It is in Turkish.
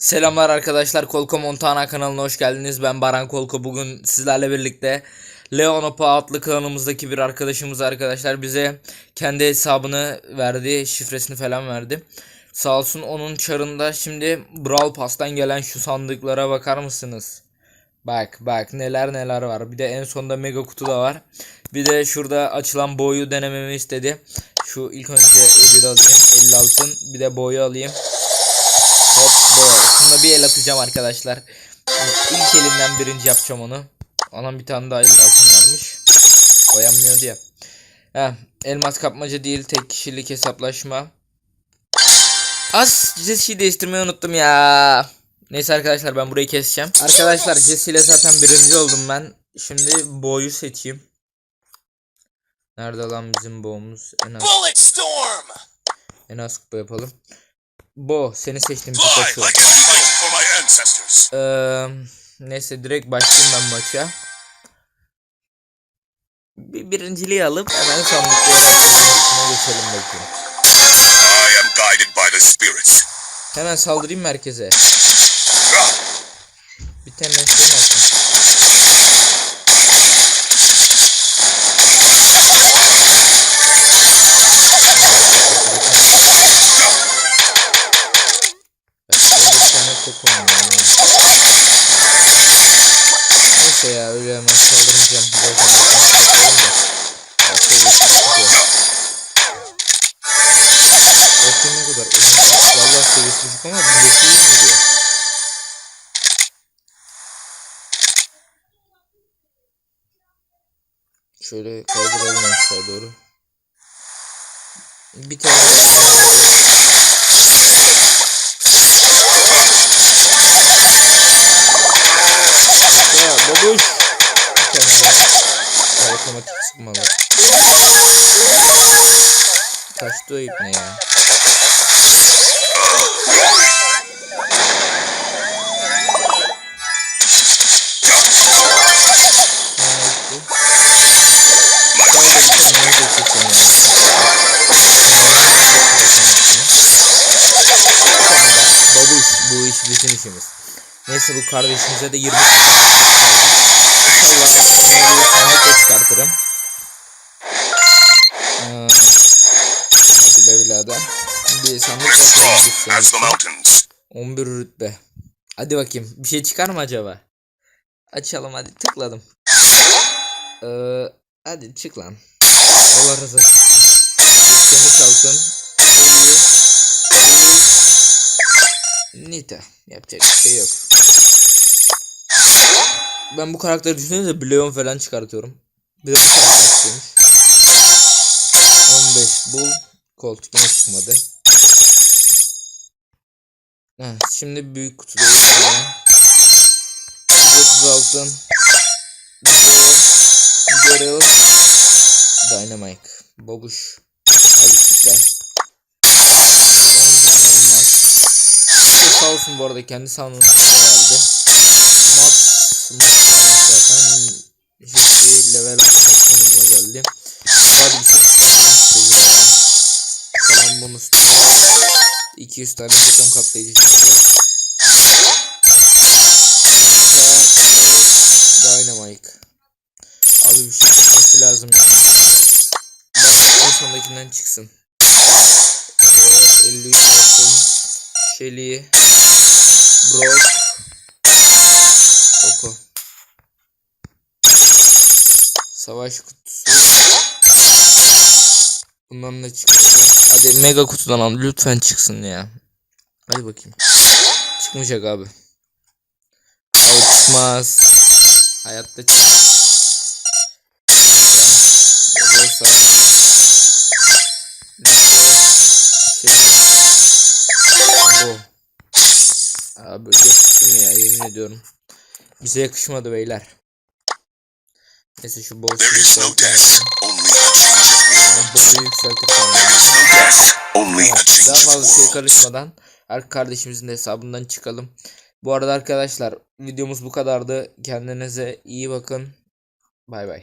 Selamlar arkadaşlar Kolko Montana kanalına hoş geldiniz. Ben Baran Kolko. Bugün sizlerle birlikte Leonopa adlı kanalımızdaki bir arkadaşımız arkadaşlar bize kendi hesabını verdi, şifresini falan verdi. Sağ olsun onun çarında şimdi Brawl Pass'tan gelen şu sandıklara bakar mısınız? Bak bak neler neler var. Bir de en sonda mega kutu da var. Bir de şurada açılan boyu denememi istedi. Şu ilk önce 50 alayım. 50 altın. Bir de boyu alayım. Şunda bir el atacağım arkadaşlar. İlk elimden birinci yapacağım onu. Anam bir tane daha 50 altın varmış. Koyamıyordu ya. Heh, elmas kapmaca değil tek kişilik hesaplaşma. Az Jesse'yi değiştirmeyi unuttum ya. Neyse arkadaşlar ben burayı keseceğim. Arkadaşlar Jesse ile zaten birinci oldum ben. Şimdi boyu seçeyim. Nerede lan bizim boğumuz? En az, Bullet storm! en az kupa yapalım. Bo seni seçtim Pikachu. Eee, neyse direkt başlayayım ben maça. Bir birinciliği alıp hemen sandıklara geçelim bakayım. I am guided by the spirits. Hemen saldırayım merkeze. Bir tane şey olsun. Ben şöyle Neyse ya öyle hemen saldırmayacağım. Birazdan bakalım da. Başka bir şey çıkıyor. Bakayım ne kadar. Vallahi seviyesi düşük ama 1900 vuruyor. Şöyle kaydıralım aşağı doğru. Bir tane sıkmalı. Kaçtı o ip ne ya? Bu iş bizim işimiz. Neyse bu kardeşimize de 20 strong çıkartırım. as the mountains. 11 rütbe. Hadi bakayım. Bir şey çıkar mı acaba? Açalım hadi tıkladım. Ee, hadi çık lan. Allah razı olsun. İyi. İyi. Nita. Yapacak bir şey yok. Ben bu karakteri düşününce Bleon falan çıkartıyorum. Bu karakter çıkıyormuş. 15 bul. Koltuk yine çıkmadı. Heh, şimdi büyük kutudayız. yine. 130 altın. Daryl. Dynamite. Babuş. Hadi çık be. 10 tane elmas. Çok sağ olsun bu arada kendi sandığını verdi. 200 tane beton katlayıcı çıktı. Dynamite. Abi bir şey çıkması lazım ya. Bak en sondakinden çıksın. Ee, 53 olsun. Shelly. Brock. Coco. Savaş kutusu. Bundan da çıktı. Hadi mega kutudan al. Lütfen çıksın ya. Hadi bakayım. Çıkmayacak abi. Abi çıkmaz. Hayatta çıkmaz. Olursa. Bu. Abi yakıştı mı ya yemin ediyorum. Bize yakışmadı beyler. Neyse şu bol A change Daha fazla şey karışmadan ar- kardeşimizin de hesabından çıkalım. Bu arada arkadaşlar videomuz bu kadardı. Kendinize iyi bakın. Bay bay.